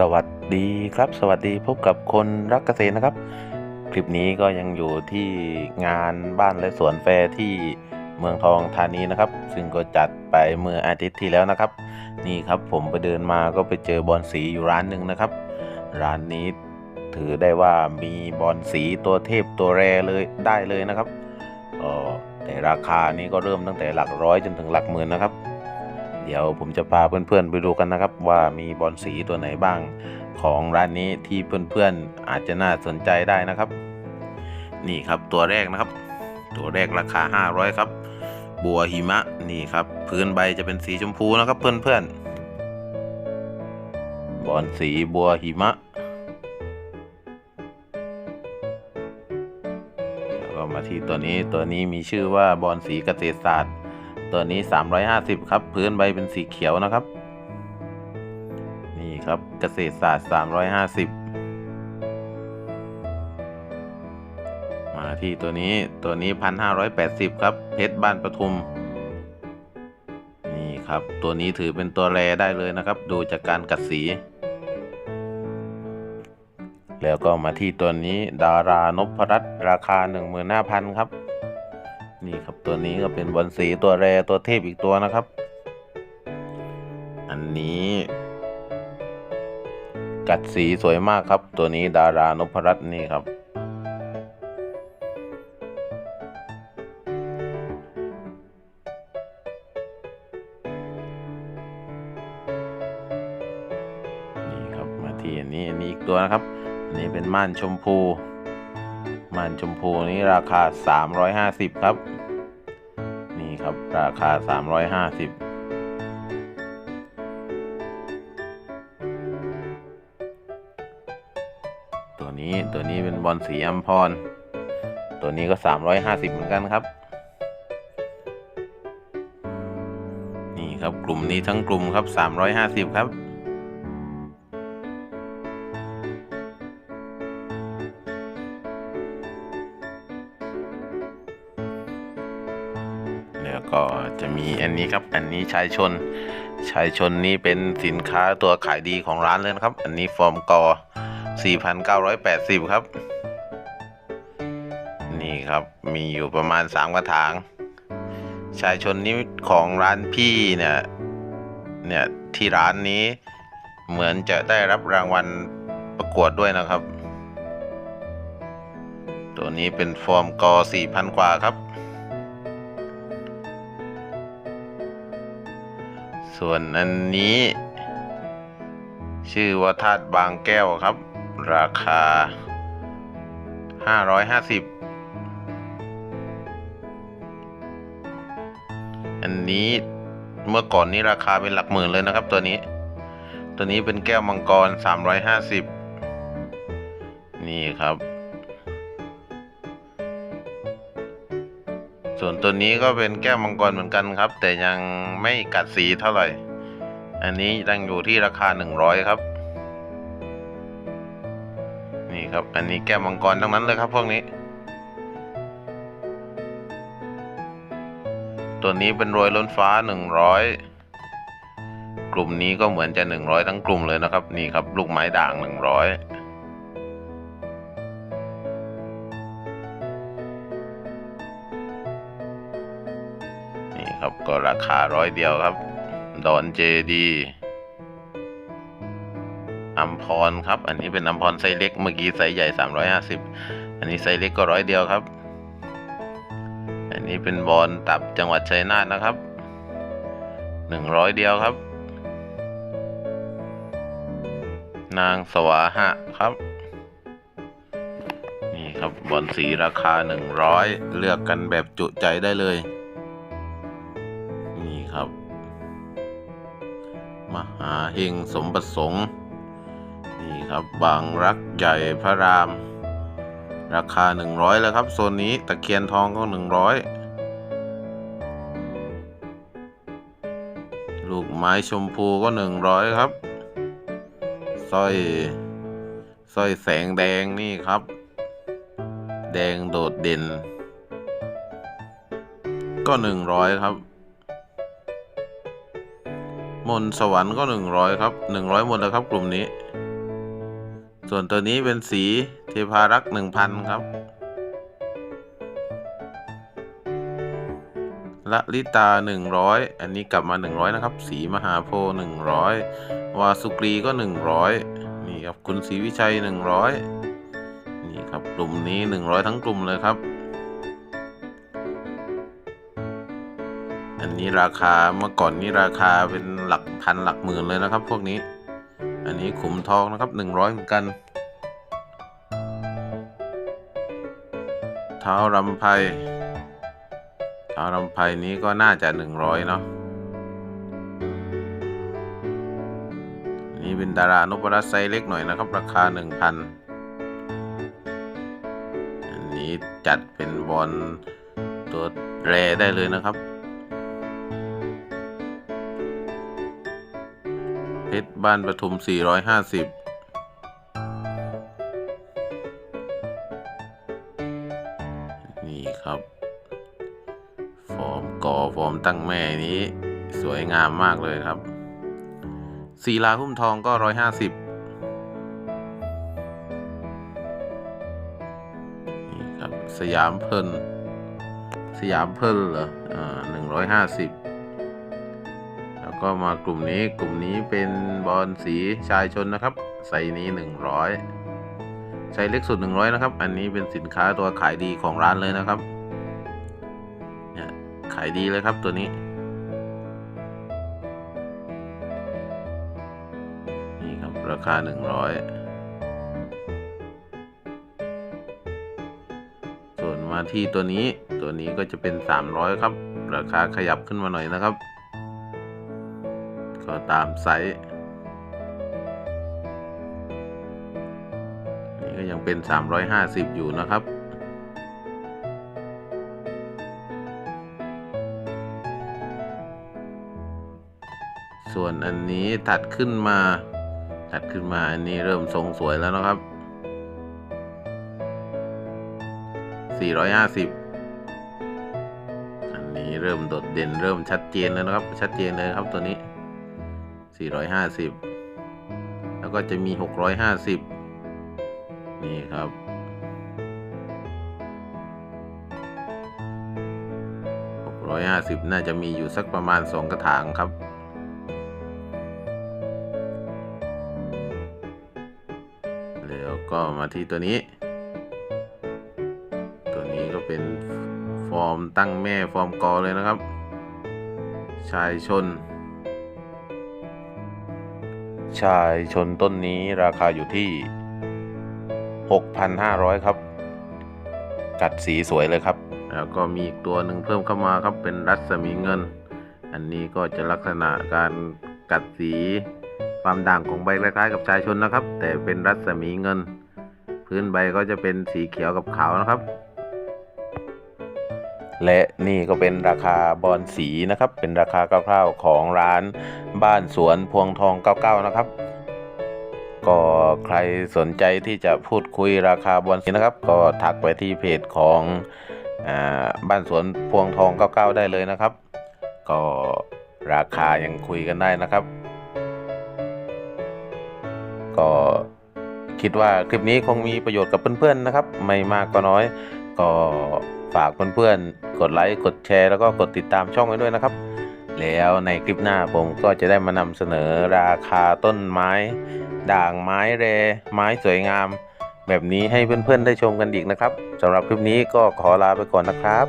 สวัสดีครับ สวัสดีพบกับคนรักเกษตรนะครับ คลิปนี้ก็ยังอยู่ที่งานบ้านและสวนแฟร์ที่เมืองทองธานีนะครับ ซึ่งก็จัดไปเมื่ออาทิตย์ที่แล้วนะครับ นี่ครับผมไปเดินมาก็ไปเจอบอลสีอยู่ร้านหนึ่งนะครับ ร้านนี้ถือได้ว่ามีบอลสีตัวเทพตัวแรเลยได้เลยนะครับก็แต่ราคานี้ก็เริ่มตั้งแต่หลักร้อยจนถึงหลักหมื่นนะครับ เดี๋ยวผมจะพาเพื่อนๆไปดูกันนะครับ ว่ามีบอลสีตัวไหนบ้างของร้านนี้ที่เพื่อนๆอาจจะน่าสนใจได้นะครับ นี่ครับตัวแรกนะครับ ตัวแรกราคา 500 ครับ บัวหิมะนี่ครับพื้นใบจะเป็นสีชมพูนะครับ เพื่อนๆบอลสีบัวหิมะแล้วก็มาที่ตัวนี้ตัวนี้มีชื่อว่าบอลสีเกษตรศาสตร์ ตัวนี้ 350 ครับ พื้นใบเป็นสีเขียวนะครับ นี่ครับเกษตรศาสตร์ 350 มาที่ตัวนี้ตัวนี้ 1,580 ครับ เพชรบ้านปทุม นี่ครับ ตัวนี้ถือเป็นตัวแรได้เลยนะครับ ดูจากการกัดสี แล้วก็มาที่ตัวนี้ดารานพรัตน์ราคา 15,000 ครับ นี่ครับตัวนี้ก็เป็นบอลสีตัวแรตัวเทพอีกตัวนะครับ อันนี้ กัดสีสวยมากครับ ตัวนี้ดารานพรัตน์นี่ครับ นี่ครับมาที่อันนี้อันนี้อีกตัวนะครับ อันนี้เป็นม่านชมพู ม่านชมพูนี้ราคา 350 ครับ นี่ครับราคา 350ตัวนี้ตัวนี้เป็นบอลสีอัมพร ตัวนี้ก็ 350 เหมือนกันครับ นี่ครับกลุ่มนี้ทั้งกลุ่มครับ 350 ครับ แล้วก็จะมีอันนี้ครับ อันนี้ชายชน ชายชนนี้เป็นสินค้าตัวขายดีของร้านเลยนะครับ อันนี้ฟอร์มกอ 4,980 ครับ นี่ครับ มีอยู่ประมาณ 3 กระถาง ชายชนนี้ของร้านพี่เนี่ย เนี่ย ที่ร้านนี้เหมือนจะได้รับรางวัลประกวดด้วยนะครับ ตัวนี้เป็นฟอร์มกอ4,000 กว่าครับ ส่วนอันนี้ ชื่อว่าธาตุบางแก้วครับ ราคา 550 อันนี้เมื่อก่อนนี้ราคาเป็นหลักหมื่นเลยนะครับตัวนี้ ตัวนี้เป็นแก้วมังกร 350 นี่ครับ ส่วนตัวนี้ก็เป็นแก้วมังกรเหมือนกันครับ แต่ยังไม่กัดสีเท่าไหร่ อันนี้ยังอยู่ที่ราคา 100 ครับ นี่ครับ อันนี้แก้วมังกรทั้งนั้นเลยครับพวกนี้ ตัวนี้เป็นโรยล้นฟ้า 100 กลุ่มนี้ก็เหมือนจะ 100 ทั้งกลุ่มเลยนะครับ นี่ครับ ลูกไม้ด่าง 100 นี่ครับก็ราคาร้อยเดียวครับ ดอนเจดีอัมพรครับ อันนี้เป็นอัมพรไซส์เล็ก เมื่อกี้ไซส์ใหญ่ 350 อันนี้ไซส์เล็กก็ร้อยเดียวครับ อันนี้เป็นบอลตับจังหวัดชัยนาทนะครับ 100 เดียวครับ นางสวาหะครับ นี่ครับบอลสีราคา 100 เลือกกันแบบจุใจได้เลย มหาเฮงสมประสงค์นี่ครับบางรักใหญ่พระราม ราคา 100 แล้วครับโซนนี้ตะเคียนทองก็ 100 ลูกไม้ชมพูก็ 100 ครับสร้อยสร้อยแสงแดงนี่ครับ แดงโดดเด่น ก็ 100 ครับ มนสวรรค์ก็หนึ่งร้อยครับหนึ่งร้อยหมดแล้วครับ กลุ่มนี้ ส่วนตัวนี้เป็นสีเทพารักษ์หนึ่งพันครับละลิตาหนึ่งร้อยอันนี้กลับมาหนึ่งร้อยนะครับ สีมหาโพหนึ่งร้อยวาสุกรีก็หนึ่งร้อยนี่ครับคุณศรีวิชัยหนึ่งร้อยนี่ครับกลุ่มนี้หนึ่งร้อยทั้งกลุ่มเลยครับ อันนี้ราคาเมื่อก่อนนี้ราคาเป็นหลักพันหลักหมื่นเลยนะครับ พวกนี้ อันนี้ขุมทองนะครับหนึ่งร้อยเหมือนกัน เท้ารำไพเท้ารำไพนี้ก็น่าจะหนึ่งร้อยเนาะนนี่เป็นดารานพรัตไซส์เล็กหน่อยนะครับ ราคาหนึ่งพันอันนี้จัดเป็นบอลตัวแรได้เลยนะครับ ชร บ้านปทุม 450นี่ครับ ฟอร์มก่อฟอร์มตั้งแม่นี้ สวยงามมากเลยครับสีลาหุ้มทองก็150นี่ครับ สยามเพิ่นสยามเพิ่นเหรอ อ่า150 แล้วก็มากลุ่มนี้กลุ่มนี้เป็นบอลสีชายชนนะครับไซส์นี้ 100ไซส์เล็กสุด 100 นะครับ อันนี้เป็นสินค้าตัวขายดีของร้านเลยนะครับเนี่ยขายดีเลยครับตัวนี้นี่ครับราคา 100ส่วนมาที่ตัวนี้ตัวนี้ก็จะเป็น 300 ครับ ราคาขยับขึ้นมาหน่อยนะครับ ก็ตามไซส์นี่ก็ยังเป็น 350 อยู่นะครับ ส่วนอันนี้ถัดขึ้นมา ถัดขึ้นมาอันนี้เริ่มทรงสวยแล้วนะครับ 450อันนี้เริ่มโดดเด่นเริ่มชัดเจนแล้วนะครับ ชัดเจนเลยครับตัวนี้ 450 แล้วก็จะมี 650 นี่ครับ 650 น่าจะมีอยู่สักประมาณ 2 กระถางครับแล้วก็มาที่ตัวนี้ ตัวนี้ก็เป็นฟอร์มตั้งแม่ฟอร์มกอเลยนะครับ ชายชน ชายชนต้นนี้ราคาอยู่ที่ 6,500 ครับ กัดสีสวยเลยครับ แล้วก็มีอีกตัวหนึ่งเพิ่มเข้ามาครับเป็นรัศมีเงิน อันนี้ก็จะลักษณะการกัดสีความด่างของใบคล้ายๆกับชายชนนะครับ แต่เป็นรัศมีเงิน พื้นใบก็จะเป็นสีเขียวกับขาวนะครับ และนี่ก็เป็นราคาบอลสีนะครับ เป็นราคาคร่าวๆของร้านบ้านสวนพวงทอง 99 นะครับ ก็ใครสนใจที่จะพูดคุยราคาบอลสีนะครับ ก็ทักไปที่เพจของอบ้านสวนพวงทอง 99 ได้เลยนะครับ ก็ราคายังคุยกันได้นะครับ ก็คิดว่าคลิปนี้คงมีประโยชน์กับเพื่อนๆนะครับ ไม่มากก็น้อย ก็ ฝากเพื่อนๆ กดไลค์ กดแชร์ แล้วก็กดติดตามช่องไว้ด้วยนะครับ แล้วในคลิปหน้าผมก็จะได้มานำเสนอราคาต้นไม้ ด่างไม้เร ไม้สวยงาม แบบนี้ให้เพื่อนๆ ได้ชมกันอีกนะครับสำหรับคลิปนี้ก็ขอลาไปก่อนนะครับ